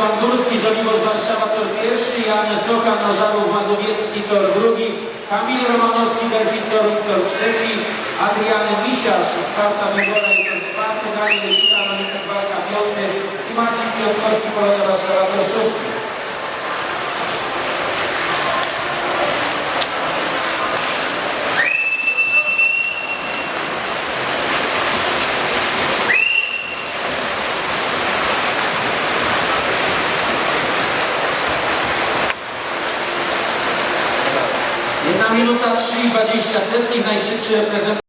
Bandurski, Żoliborz Warszawa tor pierwszy, Jan Socha, Nożarów Mazowiecki tor drugi, Kamil Romanowski, Delfin Toruń tor trzeci, Adrian Misiarz, Sparta Wygola i tor czwarty, Daniel Monitek Walka piąty i Maciej Piotrkowski, Polonia Warszawa tor szósty. Minuta 3,20 setnych, najszybszy reprezentant.